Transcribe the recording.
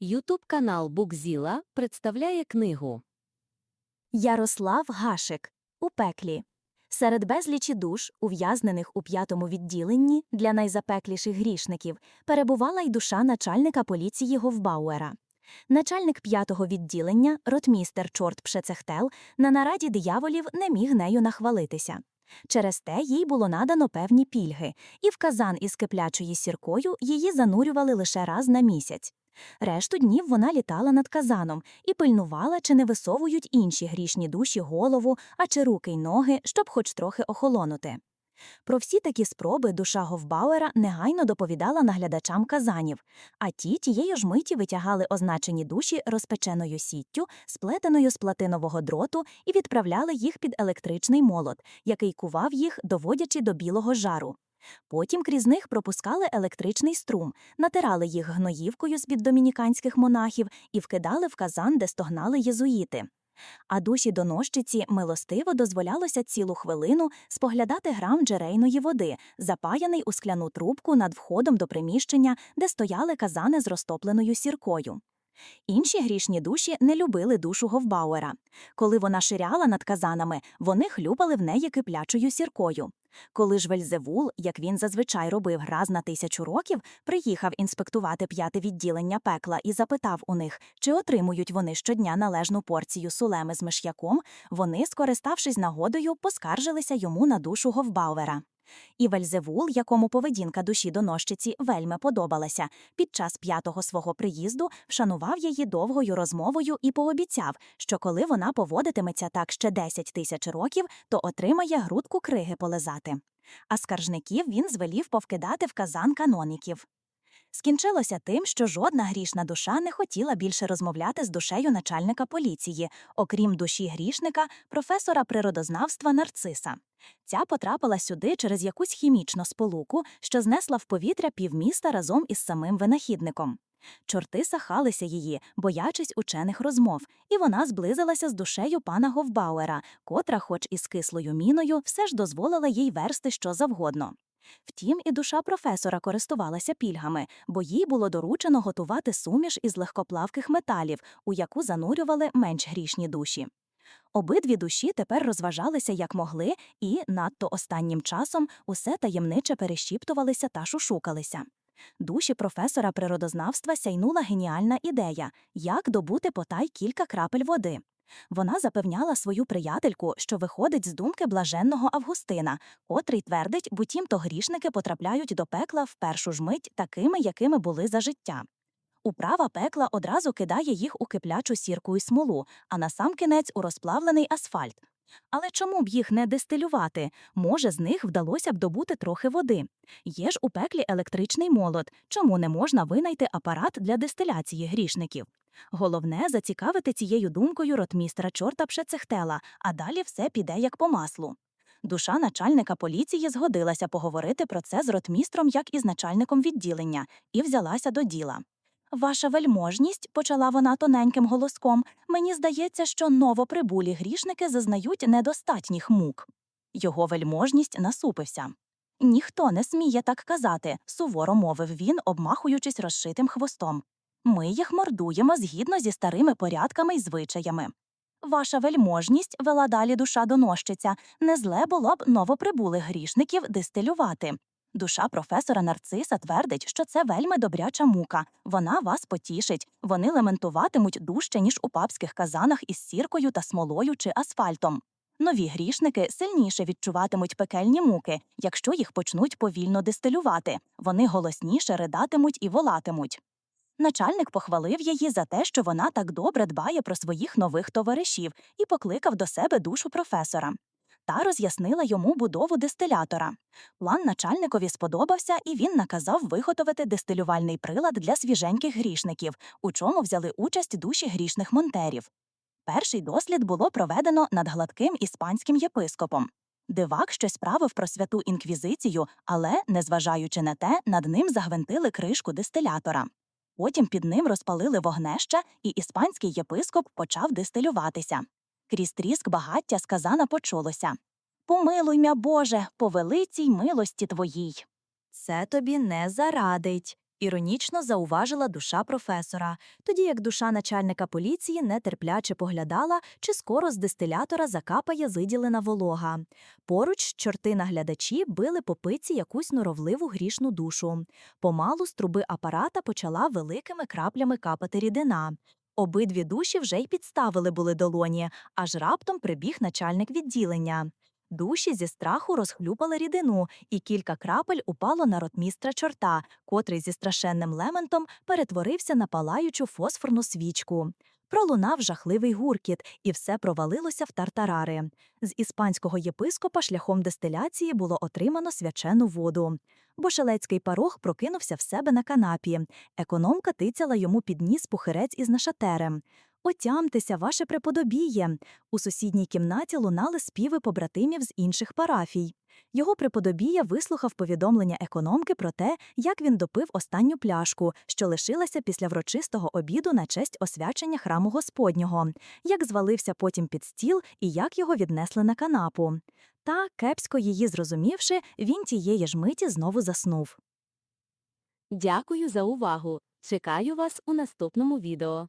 Ютуб канал Букзіла представляє книгу Ярослав Гашик у пеклі. Серед безлічі душ, ув'язнених у п'ятому відділенні для найзапекліших грішників, перебувала й душа начальника поліції Говбауера. Начальник п'ятого відділення, ротмістер Чорт Пшецехтел, на нараді дияволів не міг нею нахвалитися. Через те їй було надано певні пільги, і в казан із киплячою сіркою її занурювали лише раз на місяць. Решту днів вона літала над казаном і пильнувала, чи не висовують інші грішні душі голову, а чи руки й ноги, щоб хоч трохи охолонути. Про всі такі спроби душа Говбауера негайно доповідала наглядачам казанів, а ті тієї ж миті витягали означені душі розпеченою сіттю, сплетеною з платинового дроту, і відправляли їх під електричний молот, який кував їх, доводячи до білого жару. Потім крізь них пропускали електричний струм, натирали їх гноївкою з-під домініканських монахів і вкидали в казан, де стогнали єзуїти. А душі донощиці милостиво дозволялося цілу хвилину споглядати грам джерейної води, запаяний у скляну трубку над входом до приміщення, де стояли казани з розтопленою сіркою. Інші грішні душі не любили душу Говбауера. Коли вона ширяла над казанами, вони хлюпали в неї киплячою сіркою. Коли ж Вельзевул, як він зазвичай робив раз на тисячу років, приїхав інспектувати п'яте відділення пекла і запитав у них, чи отримують вони щодня належну порцію сулеми з миш'яком, вони, скориставшись нагодою, поскаржилися йому на душу Говбауера. І Вельзевул, якому поведінка душі донощиці вельми подобалася, під час п'ятого свого приїзду вшанував її довгою розмовою і пообіцяв, що коли вона поводитиметься так ще 10 тисяч років, то отримає грудку криги полизати. А скаржників він звелів повкидати в казан каноніків. Скінчилося тим, що жодна грішна душа не хотіла більше розмовляти з душею начальника поліції, окрім душі грішника, професора природознавства Нарциса. Ця потрапила сюди через якусь хімічну сполуку, що знесла в повітря півміста разом із самим винахідником. Чорти сахалися її, боячись учених розмов, і вона зблизилася з душею пана Говбауера, котра, хоч і з кислою міною, все ж дозволила їй версти що завгодно. Втім, і душа професора користувалася пільгами, бо їй було доручено готувати суміш із легкоплавких металів, у яку занурювали менш грішні душі. Обидві душі тепер розважалися як могли, і, надто останнім часом, усе таємниче перешіптувалися та шушукалися. Душі професора природознавства сяйнула геніальна ідея, як добути потай кілька крапель води. Вона запевняла свою приятельку, що виходить з думки блаженного Августина, котрий твердить, буцімто грішники потрапляють до пекла в першу ж мить такими, якими були за життя. Управа пекла одразу кидає їх у киплячу сірку і смолу, а насамкінець у розплавлений асфальт. Але чому б їх не дистилювати? Може, з них вдалося б добути трохи води. Є ж у пеклі електричний молот, чому не можна винайти апарат для дистиляції грішників? Головне зацікавити цією думкою ротмістра чорта Пшецехтела, а далі все піде як по маслу. Душа начальника поліції згодилася поговорити про це з ротмістром, як і з начальником відділення, і взялася до діла. Ваша вельможність, почала вона тоненьким голоском, мені здається, що новоприбулі грішники зазнають недостатніх мук. Його вельможність насупився. Ніхто не сміє так казати, суворо мовив він, обмахуючись розшитим хвостом. Ми їх мордуємо згідно зі старими порядками й звичаями. Ваша вельможність, вела далі душа донощиця, не зле було б новоприбулих грішників дистилювати. Душа професора Нарциса твердить, що це вельми добряча мука. Вона вас потішить. Вони лементуватимуть дужче, ніж у папських казанах із сіркою та смолою чи асфальтом. Нові грішники сильніше відчуватимуть пекельні муки, якщо їх почнуть повільно дистилювати. Вони голосніше ридатимуть і волатимуть. Начальник похвалив її за те, що вона так добре дбає про своїх нових товаришів, і покликав до себе душу професора. Та роз'яснила йому будову дистилятора. План начальникові сподобався, і він наказав виготовити дистилювальний прилад для свіженьких грішників, у чому взяли участь душі грішних монтерів. Перший дослід було проведено над гладким іспанським єпископом. Дивак щось правив про святу інквізицію, але, незважаючи на те, над ним загвинтили кришку дистилятора. Потім під ним розпалили вогнеща, і іспанський єпископ почав дистилюватися. Крізь тріск багаття сказана почулося Помилуй мя, Боже, по велицій милості твоїй. Це тобі не зарадить, Іронічно зауважила душа професора, тоді як душа начальника поліції нетерпляче поглядала, чи скоро з дистилятора закапає виділена волога. Поруч чорти-наглядачі били по пиці якусь норовливу грішну душу. Помалу з труби апарата почала великими краплями капати рідина. Обидві душі вже й підставили були долоні, аж раптом прибіг начальник відділення. Душі зі страху розхлюпали рідину, і кілька крапель упало на ротмістра чорта, котрий зі страшенним лементом перетворився на палаючу фосфорну свічку. Пролунав жахливий гуркіт, і все провалилося в тартарари. З іспанського єпископа шляхом дистиляції було отримано свячену воду. Бошелецький парох прокинувся в себе на канапі. Економка тицяла йому під ніс пухирець із нашатерем. Отямтеся, ваше преподобіє. У сусідній кімнаті лунали співи побратимів з інших парафій. Його преподобія вислухав повідомлення економки про те, як він допив останню пляшку, що лишилася після врочистого обіду на честь освячення храму Господнього, як звалився потім під стіл і як його віднесли на канапу. Та, кепсько її зрозумівши, він тієї ж миті знову заснув. Дякую за увагу. Чекаю вас у наступному відео.